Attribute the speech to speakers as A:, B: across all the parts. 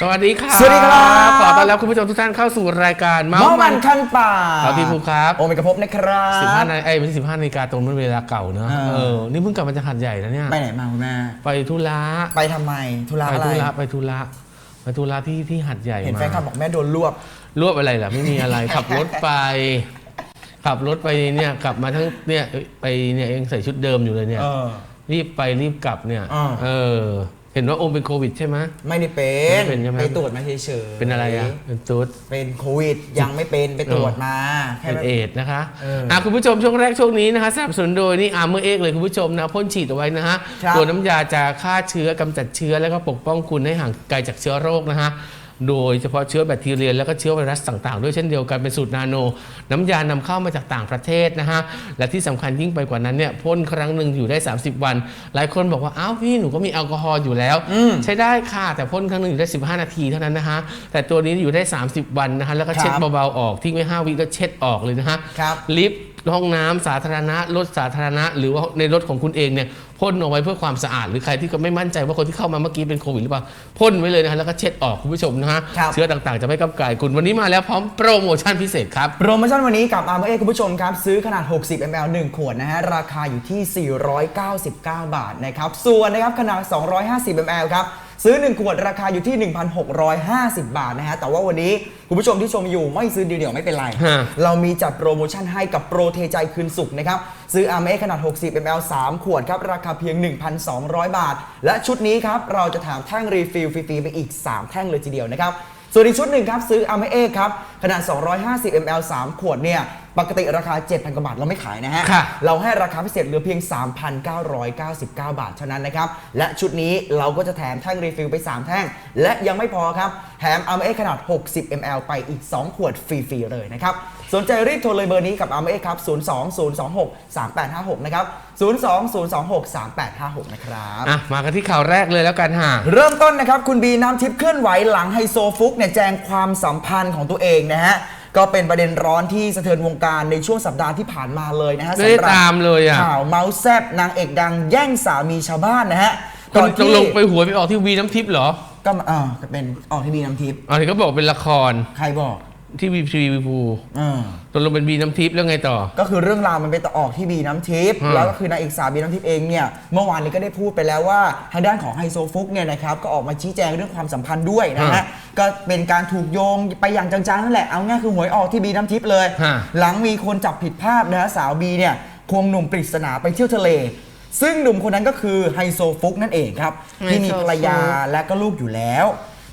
A: สวัสดีครับ
B: สวัสดีครับ
A: ขอต้อนรับคุณผู้ชมทุกท่านเข้าสู่รายการ
B: เมามันคันป่า
A: ครับพี่ภูมิครับ
B: โอเมกะพบนะครับ
A: สิบห้านาฬิกาเอ้ยไม่ใช่สิบห้านาฬิกาตรงนั้นเวลาเก่าเนอะ
B: อ่า
A: เออนี่เพิ่งกลับมาจากหัดใหญ่นะเนี่ย
B: ไปไหนมาคุณแม่
A: ไปธุระ
B: ไปทำไมธุระ
A: ไป
B: อะไร
A: ธุระไปธุระไปธุระที่ที่หัดใหญ่
B: เห็น
A: มา
B: แฟนคลับบอกแม่โดนรวบ
A: รวบอะไรล่ะไม่มีอะไรขับรถไปขับรถไปเนี่ยกลับมาทั้งเนี่ยไปเนี่ยเองใส่ชุดเดิมอยู่เลยเนี่ย
B: เออ
A: รีบไปรีบกลับเนี่ย
B: อ่า
A: เออ เห็นว่าโอมเป็นโควิดใช่ไหม
B: ไม่ได้เป็
A: ไม่
B: น
A: เป็นใช่ไหม
B: ไปตรวจมาเฉยๆ
A: เป็นอะไรอะเป็นตุ๊ด
B: เป็นโควิดยังไม่เป็นไปตรวจมาแค่
A: เป็น
B: นั้น
A: เอดส์นะคะ
B: เอออะ
A: คุณผู้ชมช่วงแรกช่วงนี้นะคะสนับสนุนโดยนี่อาร์เมอร์เอ็กเลยคุณผู้ชมนะพ่นฉีดเอาไว้นะฮะ
B: ครับ
A: ตัวน้ำยาจะฆ่าเชื้อกำจัดเชื้อแล้วก็ปกป้องคุณให้ห่างไกลจากเชื้อโรคนะฮะ โดยเฉพาะเชื้อแบคทีเรีย แล้วก็เชื้อไวรัสต่างๆ ด้วยเช่นเดียวกันเป็นสูตรนาโน น้ำยานำเข้ามาจากต่างประเทศนะฮะ และที่สำคัญยิ่งไปกว่านั้นเนี่ยพ่นครั้งหนึ่งอยู่ได้ 30 วัน หลายคนบอกว่า อ้าวพี่หนูก็มีแอลกอฮอล์อยู่แล้ว
B: อืม
A: ใช้ได้ค่ะ แต่พ่นครั้งหนึ่งอยู่ได้ 15 นาทีเท่านั้นนะฮะ แต่ตัวนี้อยู่ได้ 30 วันนะฮะแล้วก็เช็ด
B: ครับ
A: เบาๆออกทิ้งไว้5วิแล้วเช็ดออกเลยนะฮะ
B: ครับ
A: ลิฟต์ ห้องน้ำสาธารณะรถสาธารณะ หรือว่าในรถของคุณเองเนี่ยพ่นเอาไว้เพื่อความสะอาด หรือใครที่ก็ไม่มั่นใจว่าคนที่เข้ามาเมื่อกี้เป็นโควิดหรือเปล่าพ่นไว้เลยนะฮะแล้วก็เช็ดออกคุณผู้ชมนะฮะ
B: ครับ
A: เชื้อต่างๆ จะไม่กำกายคุณวันนี้มาแล้วพร้อมโปรโมชั่นพิเศษครับ
B: โปรโมชั่นวันนี้กับ Armor X คุณผู้ชมครับซื้อขนาด 60 ml 1 ขวดนะฮะราคาอยู่ที่ 499 บาทนะครับส่วนนะครับขนาด 250 ml ครับ ซื้อ 1 ขวดราคาอยู่ที่ 1,650 บาทนะฮะ แต่ว่าวันนี้คุณผู้ชมที่ชมอยู่ไม่ซื้อเดียวๆไม่เป็นไร
A: ฮะ
B: เรามีจัดโปรโมชั่นให้กับโปรเทใจคืนสุขนะครับ ซื้อ Armor X ขนาด 60 ml 3 ขวดครับ ราคาเพียง 1,200 บาท และชุดนี้ครับ เราจะแถมแท่งรีฟิลฟรีๆไปอีก 3 แท่งเลยทีเดียวนะครับ ส่วนอีกชุดหนึ่งครับ ซื้อ a m เอครับ ขนาด 250 ml 3 ขวดเนี่ย ปกติราคา 7,000กว่าบาทเราไม่ขายนะฮะ
A: ค่ะ
B: เราให้ราคาพิเศษเหลือเพียง 3,999 บาทเท่านั้นนะครับ และชุดนี้เราก็จะแถมแท่งรีฟิลไป 3 แท่ง และยังไม่พอครับ แถม a m เอขนาด 60 ml ไปอีก 2 ขวดฟรีๆเลยนะครับ สนใจรีบโทรเลยเบอร์นี้กับ a m เอครับ 020263856 นะครับ 020263856 นะครับ
A: อะมากันที่ข่าวแรกเลยแล้วกันฮะ
B: เริ่มต้นนะครับ คุณบีน้ำทิพย์เคลื่อนไหวหลังไฮโซฟุกเนี่ยแจงความสัมพันธ์ของตัวเองนะฮะ ก็เป็นประเด็นร้อนที่สะเทือนวงการในช่วงสัปดาห์ที่ผ่านมาเลยนะฮะ
A: ไม่ได้
B: สำหรับ
A: ตามเลยอะ
B: ข่าวเมาส์แซบนางเอกดังแย่งสามีชาวบ้านนะฮะ
A: ตกลงไปหวยไปออกที่วีน้ำทิพย์เหรอ
B: ก็อ่าก็เป็นออกที่บีน้ำทิพย์
A: อ๋อที่เขาบอกเป็นละคร
B: ใครบอก
A: ที่วีทีวีภู
B: อ่า
A: ตกลงเป็นวีน้ำทิพย์แล้วไงต่อ
B: ก็คือเรื่องราวมันไปต่อออกที่บีน้ำทิพย์
A: อืม
B: แล้วก็คือนางเอกสาวบีน้ำทิพย์เองเนี่ยเมื่อวานนี้ก็ได้พูดไปแล้วว่าทางด้านของไฮโซฟุกเนี่ยนะครับก็ออกมาชี้แจงเรื่องความสัมพันธ์ด้วยนะฮะก็เป็นการถูกโยงไปอย่างจังๆนั่นแหละเอาง่ายคือหวยออกที่บีน้ำทิพย์เลย
A: ฮะ
B: หลังมีคนจับผิดภาพนะฮะสาวบีเนี่ยควงหนุ่มปริศนาไปเที่ยวทะเล ซึ่งหนุ่มคนนั้นก็คือไฮโซฟุกนั่นเองครับที่มีภรรยาและก็ลูกอยู่แล้ว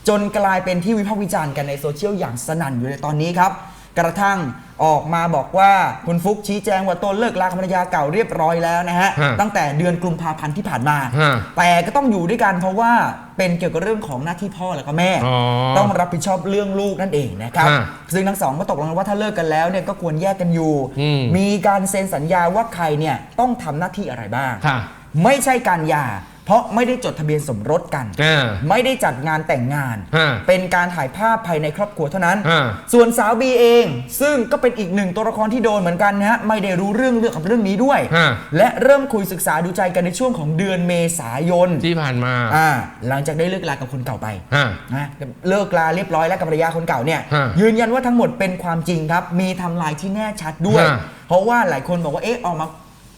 B: จนกลายเป็นที่วิพากษ์วิจารณ์กันในโซเชียลอย่างสนั่นอยู่ในตอนนี้ครับ กระทั่งออกมาบอกว่าคุณฟุกชี้แจงว่าตนเลิกลากับภรรยาเก่าเรียบร้อยแล้วนะฮะ
A: ฮะ
B: ตั้งแต่เดือนกุมภาพันธ์ที่ผ่านมา
A: ฮะ
B: แต่ก็ต้องอยู่ด้วยกันเพราะว่าเป็นเกี่ยวกับเรื่องของหน้าที่พ่อแล้วก็แม่
A: อ๋อ
B: ต้องรับผิดชอบเรื่องลูกนั่นเองนะครับ
A: ฮะ
B: ซึ่งทั้งสองก็ตกลงกันว่าถ้าเลิกกันแล้วเนี่ยก็ควรแยกกันอยู่
A: อืม
B: มีการเซ็นสัญญาว่าใครเนี่ยต้องทำหน้าที่อะไรบ้าง
A: ค่ะ
B: ไม่ใช่การหย่า เพราะไม่ได้จดทะเบียนสมรสกัน
A: อ่า
B: ไม่ได้จัดงานแต่งงาน
A: ฮะ
B: เป็นการถ่ายภาพภายในครอบครัวเท่านั้น
A: ฮะ
B: ส่วนสาวบีเอง ซึ่งก็เป็นอีกหนึ่งตัวละครที่โดนเหมือนกันนะฮะไม่ได้รู้เรื่องเรื่องกับเรื่องนี้ด้วย
A: ฮะ
B: และเริ่มคุยศึกษาดูใจกันในช่วงของเดือนเมษายน
A: ที่ผ่านมา
B: อ่าหลังจากได้เลิกลากับคนเก่าไป
A: ฮะ
B: นะเลิกลาเรียบร้อยแล้วกับภรรยาคนเก่าเนี่ย
A: ฮะ
B: ยืนยันว่าทั้งหมดเป็นความจริงครับ มีไทำลายที่แน่ชัดด้วย
A: ฮะ
B: เพราะว่าหลายคนบอกว่าเอ๊ะออกมา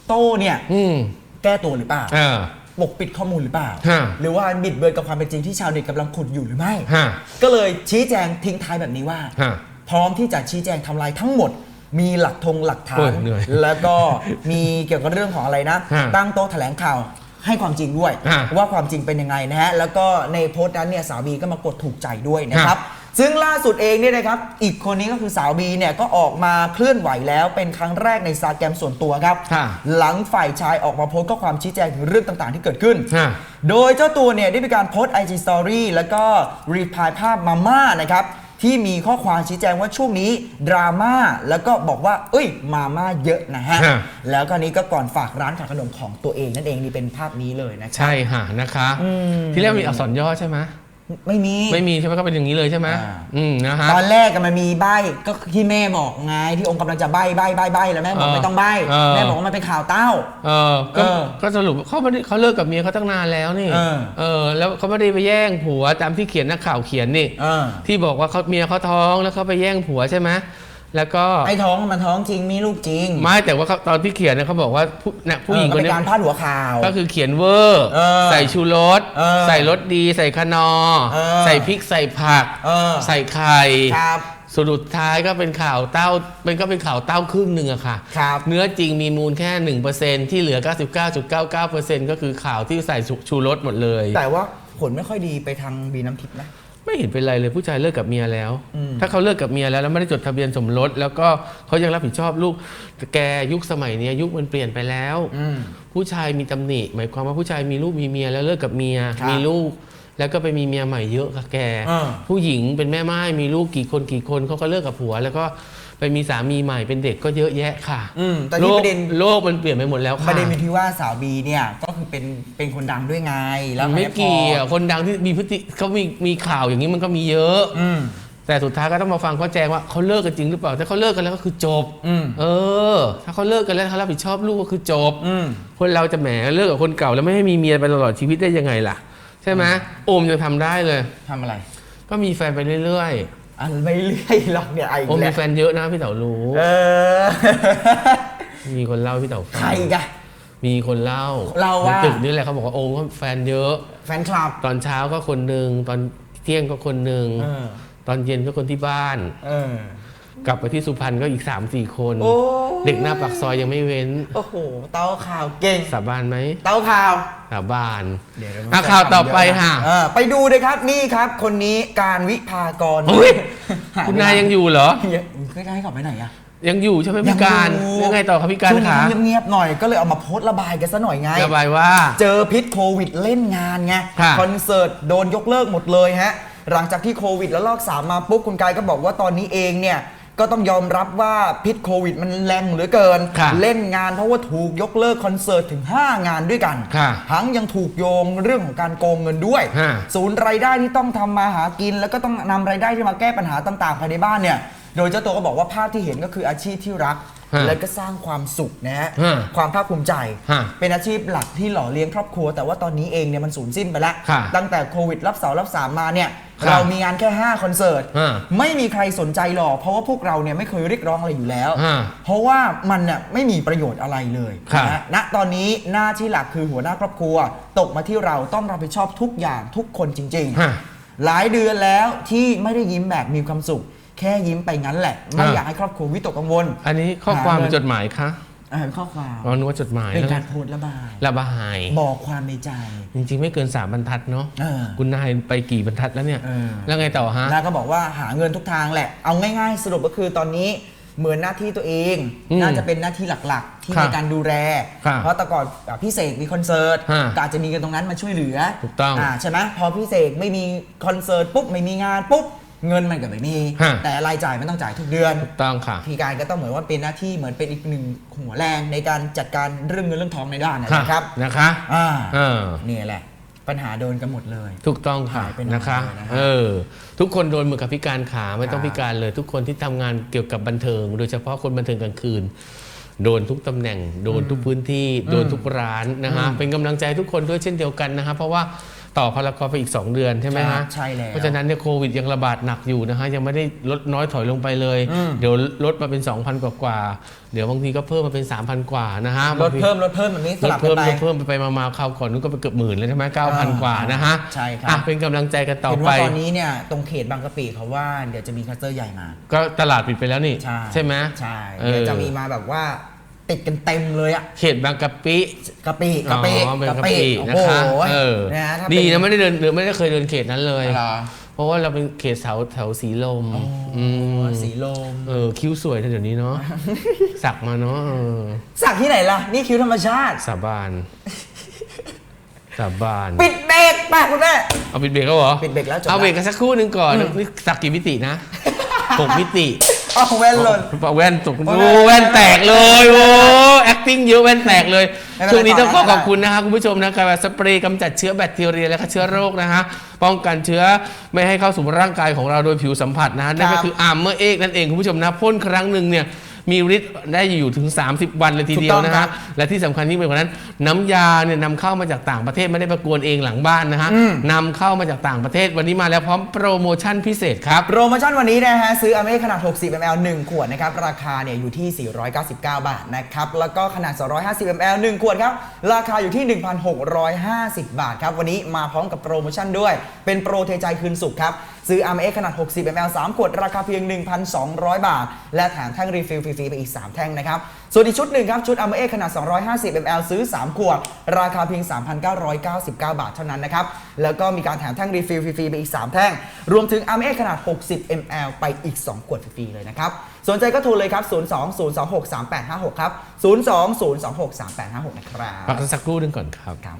B: โต้เนี่ย
A: อืม
B: แก้ตัวหรือเปล่า
A: เออ
B: ปกปิดข้อมูลหรือเปล่า
A: ฮะ
B: หรือว่าบิดเบือนกับความเป็นจริงที่ชาวเน็ตกำลังขุดอยู่หรือไม่
A: ฮะ
B: ก็เลยชี้แจงทิ้งท้ายแบบนี้ว่า
A: ฮะ
B: พร้อมที่จะชี้แจงทำลายทั้งหมด มีหลักธงหลักฐา
A: โอ้
B: น
A: ยเหนื่อย
B: แล้วก็มีเกี่ยวกับเรื่องของอะไรนะ
A: ฮะ
B: ตั้งโต๊ะแถลงข่าวให้ความจริงด้วย
A: ฮะ
B: ว่าความจริงเป็นยังไงนะฮะแล้วก็ในโพสต์นั้นเนี่ยสาวบีก็มากดถูกใจด้วยนะครับ ซึ่งล่าสุดเองเนี่ยนะครับ อีกคนนี้ก็คือสาวบีเนี่ยก็ออกมาเคลื่อนไหวแล้วเป็นครั้งแรกในซาแกรมส่วนตัวครับ
A: ค่ะ
B: หลังฝ่ายชายออกมาโพสต์ข้อความชี้แจงถึงเรื่องต่างๆที่เกิดขึ้น
A: ฮะ
B: โดยเจ้าตัวเนี่ยได้มีการโพสต์ IG Story แล้วก็รีพลายภาพมาม่านะครับ ที่มีข้อความชี้แจงว่าช่วงนี้ดราม่าแล้วก็บอกว่า เอ้ย มาม่าเยอะนะฮะ
A: ฮะ
B: แล้วก็นี้ก็ก่อนฝากร้านขายขนมของตัวเองนั่นเองนี่เป็นภาพนี้เลยนะครับ
A: ใช่ฮะนะคะ
B: อืม
A: ที่แรกมีอักษรย่อใช่ไหม
B: ไม่มี
A: ไม่มีใช่ไหมก็เป็นอย่างนี้เลยใช่ไหม
B: อ่า
A: อืมนะฮะ
B: ตอนแรกก็มันมีใบก็ที่แม่บอกไงที่องค์กำลังจะใบใบใบใบแล้วแม่บอก
A: เออ
B: ไม่ต้องใบ
A: เออ
B: แม่บอกว่ามันเป็นข่าวเต้า
A: เออก็
B: เออ
A: ก็สรุปเขาไม่ได้เขาเลิกกับเมียเขาตั้งนานแล้วนี่
B: เออ
A: เออ แล้วเขาไม่ได้ไปแย่งผัวตามที่เขียนนักข่าวเขียนนี่
B: เออ
A: ที่บอกว่าเขาเมียเขาท้องแล้วเขาไปแย่งผัวใช่ไหม แล้วก็
B: ไอ้ท้องมันท้องจริงมีลูกจริง
A: ไม่แต่ว่าเขาตอนที่เขียนเนี่ยเขาบอกว่าผู้เนี่ยผู้หญิง
B: เอ
A: ค
B: อนมัเป็
A: นี้
B: นการพาดหัวข่าว
A: ก็คือเขียนเวอร์
B: เออ
A: ใส่ชูรส
B: เออ
A: ใส่รสดีใส่คนอร์
B: เออ
A: ใส่พริกใส่ผัก
B: เออ
A: ใส่ไข่
B: ครับ
A: สุดท้ายก็เป็นข่าวเต้าเป็นก็เป็นข่าวเต้าครึ่งหนึ่งอะค่ะ
B: ครับ
A: เนื้อจริงมีมูลแค่ 1%ที่เหลือ 99.99%ก็คือข่าวที่ใส่ชูรสหมดเลย
B: แต่ว่าผลไม่ค่อยดีไปทางบีน้ำทิพย์นะ
A: ไม่เห็นเป็นไรเลยผู้ชายเลิกกับเมียแล้ว
B: อืม
A: ถ้าเขาเลิกกับเมียแล้วแล้วไม่ได้จดทะเบียนสมรส แล้วก็เขายังรับผิดชอบลูกแต่แกยุคสมัยเนี้ยยุคมันเปลี่ยนไปแล้ว
B: อืม
A: ผู้ชายมีตำหนิ หมายความว่าผู้ชายมีลูกมีเมียแล้วเลิกกับเมีย
B: ครับ
A: มีลูก แล้วก็ไปมีเมียใหม่เยอะค่ะแก
B: เออ
A: ผู้หญิงเป็นแม่ไม้มีลูกกี่คนกี่คนเขาก็เลิกกับผัว แล้วก็ ไปมีสามีใหม่เป็นเด็กก็เยอะแยะค่ะ
B: อืมแต่
A: โล
B: ที่
A: ก
B: ประเด็น
A: โลกมันเปลี่ยนไปหมดแล้ว
B: ป
A: ค่ะ
B: ระเด็นอยู่ที่ว่าสาวบีเนี่ยก็คือเป็นเป็นคนดังด้วยไงแล้ว
A: ไม่
B: พอ
A: เกี่ยวคนดังที่มีพฤติเขามีมีข่าวอย่างนี้มันก็มีเยอะ
B: อืม
A: แต่สุดท้ายก็ต้องมาฟังเขาแจ้งว่าเขาเลิกกันจริงหรือเปล่าถ้าเขาเลิกกันแล้วก็คือจบ
B: อืม
A: เออ ถ้าเขาเลิกกันแล้วเขารับผิดชอบลูกก็คือจบ
B: อืม
A: คนเราจะแหมเลิกกับคนเก่าแล้วไม่ให้มีเมียไปตลอดชีวิตได้ยังไงล่ะ ใช่ไหมโอมยังทำได้เลย
B: ทำอะไร
A: ก็มีแฟนไปเรื่อย
B: อันไม่เรื่อยหรอกเนี่ยไอ้
A: ๆโอม
B: แห
A: มี
B: ละ
A: แฟนเยอะนะพี่เต๋ารู้
B: เออ
A: มีคนเล่าให้พี่เต๋าฟัง
B: ใครกะ
A: มีคนเล่า
B: เล่าว่า
A: ในตึกนี่แหละเขาบอกว่าโอมก็แฟนเยอะ
B: แฟนคลับ
A: ตอนเช้าก็คนหนึ่งตอนเที่ยงก็คนหนึ่ง
B: เออ
A: ตอนเย็นก็คนที่บ้าน
B: เออ
A: กลับไปที่สุพรรณก็อีก3ามสี่คน
B: โอ้
A: เด็กหน้าปากซอยยังไม่เว้น
B: โอ้โห เต้าข่าวเก่ง
A: สาบานไหม
B: เต้าข่าว
A: สาบาน
B: เดี๋ยว
A: อะข่าวต่อไปค่ะ
B: เออไปดูเลยครับนี่ครับ คนนี้การวิพากร
A: เฮ้ย
B: หไป
A: คุณนายยังอยู่เหรอ
B: ยังใกล้ๆเขาไปไหนอะ
A: ยังอยู่ใช่ไหมพี่การ
B: อยู่
A: ยังไงต่อครับพี่การ
B: ช่วง
A: คะ
B: นี้เงียบๆหน่อยก็เลยเอามาโพสต์ระบายกันซะหน่อยไง
A: ระบายว่า
B: เจอพิษโควิดเล่นงานไง
A: ค่ะ
B: คอนเสิร์ตโดนยกเลิกหมดเลยฮะ หลังจากที่โควิดแล้วลอกสามมาปุ๊บคุณกายก็บอกว่าตอนนี้เองเนี่ย ก็ต้องยอมรับว่าพิษโควิดมันแรงเหลือเกิน
A: ค่ะ
B: เล่นงานเพราะว่าถูกยกเลิกคอนเสิร์ตถึง 5 งานด้วยกัน
A: ค่ะ
B: ทั้งยังถูกโยงเรื่องของการโกงเงินด้วย
A: ฮะ
B: ศูนย์รายได้ที่ต้องทำมาหากิน แล้วก็ต้องนำรายได้ที่มาแก้ปัญหาต่างๆภายในบ้านเนี่ย โดยเจ้าตัวก็บอกว่าภาพที่เห็นก็คืออาชีพที่รัก
A: ฮะ
B: และก็สร้างความสุขนะฮะ
A: ฮะ
B: ความภาคภูมิใจ
A: ฮะ
B: เป็นอาชีพหลักที่หล่อเลี้ยงครอบครัว แต่ว่าตอนนี้เองเนี่ยมันสูญสิ้นไปแล้ว
A: ค่ะ
B: ตั้งแต่โควิดรับเสาร์รับสามมาเนี่ย
A: ค่ะ
B: เรามีงานแค่ 5 คอนเสิร์ต
A: ฮะ
B: ไม่มีใครสนใจหรอก เพราะว่าพวกเราเนี่ยไม่เคยเรียกร้องอะไรอยู่แล้ว
A: ฮะ
B: เพราะว่ามันเนี่ยไม่มีประโยชน์อะไรเลย
A: ค่ะ
B: นะฮะณตอนนี้หน้าที่หลักคือหัวหน้าครอบครัว ตกมาที่เราต้องรับผิดชอบทุกอย่างทุกคนจริง
A: ฮะ
B: ๆหลายเดือนแล้วที่ไม่ได้ยิ้มแบบมีความสุข แค่ยิ้มไปงั้นแหละ ไม่
A: ฮะ
B: อยากให้ครอบครัววิตกกังวล
A: อันนี้ข้อความ
B: หาเงิน
A: เป็นจดหมายคะ
B: อ่านข้อความ
A: อ๋อนึกว่าจดหมาย
B: เป็น
A: แล้ว
B: การโพสต์ระบาย
A: ระบาย
B: บอกความในใจ
A: จริงๆ ไม่เกินสามบรรทัดเนาะ
B: เออ
A: คุณนายไปกี่บรรทัดแล้วเนี่ย
B: เออ
A: แล้วไงต่อฮะ
B: แล้วก็บอกว่าหาเงินทุกทางแหละ เอาง่าย ๆ สรุปก็คือตอนนี้เหมือนหน้าที่ตัวเอง
A: อืม
B: น่าจะเป็นหน้าที่หลักๆ ที่
A: ครับ
B: ในการดูแล
A: ครับ
B: เพราะแต่ก่อนอะพี่เสกมีคอนเสิร์ต
A: ฮะ
B: ก็อาจจะมีเงินตรงนั้นมาช่วยเหลือ
A: ถูกต้อง
B: ใช่ไหมพอพี่เสกไม่มีคอนเสิร์ตปุ๊บไม่มีงานปุ๊บ เงินมันก็ไม่มี
A: ฮะ
B: แต่รายจ่ายมันต้องจ่ายทุกเดือน
A: ถูกต้องค่ะ
B: พี่การก็ต้องเหมือนว่าเป็นหน้าที่เหมือนเป็นอีกหนึ่งหัวแรงในการจัดการเรื่องเงินเรื่องทองในด้านนะ
A: ค่ะ
B: นะครับ
A: นะคะ
B: อ่า
A: เออ
B: นี่แหละ ปัญหาโดนกันหมดเลย
A: ถูกต้องค่ะ
B: หายไปนาน
A: นะคะ
B: เลยนะฮะ
A: เออทุกคนโดนเหมือนกับพิการขาไม่ต้อง
B: ครับ
A: พิการเลย ทุกคนที่ทำงานเกี่ยวกับบันเทิง โดยเฉพาะคนบันเทิงกลางคืน โดนทุกตำแหน่ง โดนทุกพื้นที่ โดนทุกร้านนะฮะเป็นกำลังใจทุกคนด้วยเช่นเดียวกันนะฮะเพราะว่า ต่อพลกรไปอีก 2 เดือนใช่ไหมฮะ
B: ใช่แล้ว
A: เพราะฉะนั้นเนี่ยโควิดยังระบาดหนักอยู่นะฮะยังไม่ได้ลดน้อยถอยลงไปเลย
B: อืม
A: เดี๋ยวลดมาเป็น 2,000 กว่ากว่าๆเดี๋ยวบางทีก็เพิ่มมาเป็น 3,000 กว่านะฮะ
B: ล
A: บา
B: ด
A: งที
B: เพิ่มลดเพิ่มแบบนี้ส
A: ลด
B: ลับกั
A: เพิ่
B: น
A: ม
B: ไป
A: ลดเพิ่มไปไปมาๆคราวก่อนนู้นก็ไปเกือบหมื่นแล้วใช่ไหมเก้าพัน
B: อ่าก
A: ว่านะฮะ
B: ใช่ครับ
A: อะเป็นกำลังใจกันต่อ
B: เห็น
A: ไป
B: ว่าตอนนี้เนี่ยตรงเขตบางกะปิเขาว่าเดี๋ยวจะมีคลัสเตอร์ใหญ่มา
A: ก็ตลาดปิดไปแล้วนี่
B: ใช่
A: ไหม
B: ใช่
A: เอ
B: เดี๋ยว
A: อ
B: จะมีมาแบบว่า ติดกันเต็มเลยอะ
A: เขตบางกะปิ
B: กะปิกะปิ
A: อ๋อเป็นกะปินะคะ
B: โอ้โห
A: เออ
B: นะฮะถ้า
A: ดี
B: เป็
A: นะไม่ได้เดินเดินไม่ได้เคยเดินเขตนั้นเลย
B: เหรอ
A: เพราะว่าเราเป็นเขตแถวแถวสีลม
B: อ๋ออ
A: ม
B: สีลม
A: เออคิ้วสวยนะเดี๋ยวนี้เนาะสักมาเนาะเออ
B: สักที่ไหนล่ะ นี่คิ้วธรรมชาติ
A: สาบานสาบาน
B: ปิดเบรกไปคุณแม่
A: เอาปิดเบรกแล้วเหรอ
B: ปิดเบรกแล้วจบ
A: เอาเบรก
B: ละ
A: กันสักครู่หนึ่งก่อนนี่สักกี่มิตินะหกมิติ
B: โอเอาแว่นหล่น
A: ปะแว่นตก
B: โอ้
A: โอ้
B: ย
A: แว่นแตกเลยโอ้ acting เยอะแว่นแตกเลย
B: ไม่เป็นไร
A: ช่วงนี้ต้องขอ
B: ต่อได้
A: ขอบคุณนะคะคุณผู้ชมนะคะสเปรย์กำจัดเชื้อแบคทีเรียและก็เชื้อโรคนะคะป้องกันเชื้อไม่ให้เข้าสู่ร่างกายของเราโดยผิวสัมผัสนะฮะนั่นก็คืออาร์มเมอร์เอกนั่นเองคุณผู้ชมนะพ่นครั้งหนึ่งเนี่ย มีฤทธิ์ได้อยู่ถึง 30 วันเลยทีเดียวนะ
B: ถูกต้องครั
A: ฮะ
B: บ
A: และที่สำคัญยิ่งไปกว่านั้น น้ำยาเนี่ยนำเข้ามาจากต่างประเทศไม่ได้ประกวนเองหลังบ้านนะฮะ
B: อืม
A: นำเข้ามาจากต่างประเทศวันนี้มาแล้วพร้อมโปรโมชั่นพิเศษครับ
B: โปรโมชั่นวันนี้นะฮะซื้ออเมริขนาด 60 ml 1 ขวดนะครับราคาเนี่ยอยู่ที่ 499 บาทนะครับแล้วก็ขนาด 250 ml 1 ขวดครับราคาอยู่ที่ 1,650 บาทครับวันนี้มาพร้อมกับโปรโมชั่นด้วย เป็นโปรเทใจคืนสุขครับ ซื้อ RMX ขนาด 60 ml 3 ขวด ราคาเพียง 1,200 บาท และแถมแท่งรีฟิลฟรีๆไปอีก 3 แท่งนะครับ ส่วนอีกชุดหนึ่งครับ ชุด RMX ขนาด 250 ml ซื้อ 3 ขวด ราคาเพียง 3,999 บาทเท่านั้นนะครับ แล้วก็มีการแถมแท่งรีฟิลฟรีๆไปอีก 3 แท่ง รวมถึง RMX ขนาด 60 ml ไปอีก 2 ขวดฟรีๆเลยนะครับสนใจก็โทรเลยครับ 02-026-3856 ครับ 02-026-3856 นะครับ
A: พักกันสักครู่หนึงก่อนครับ
B: ครับ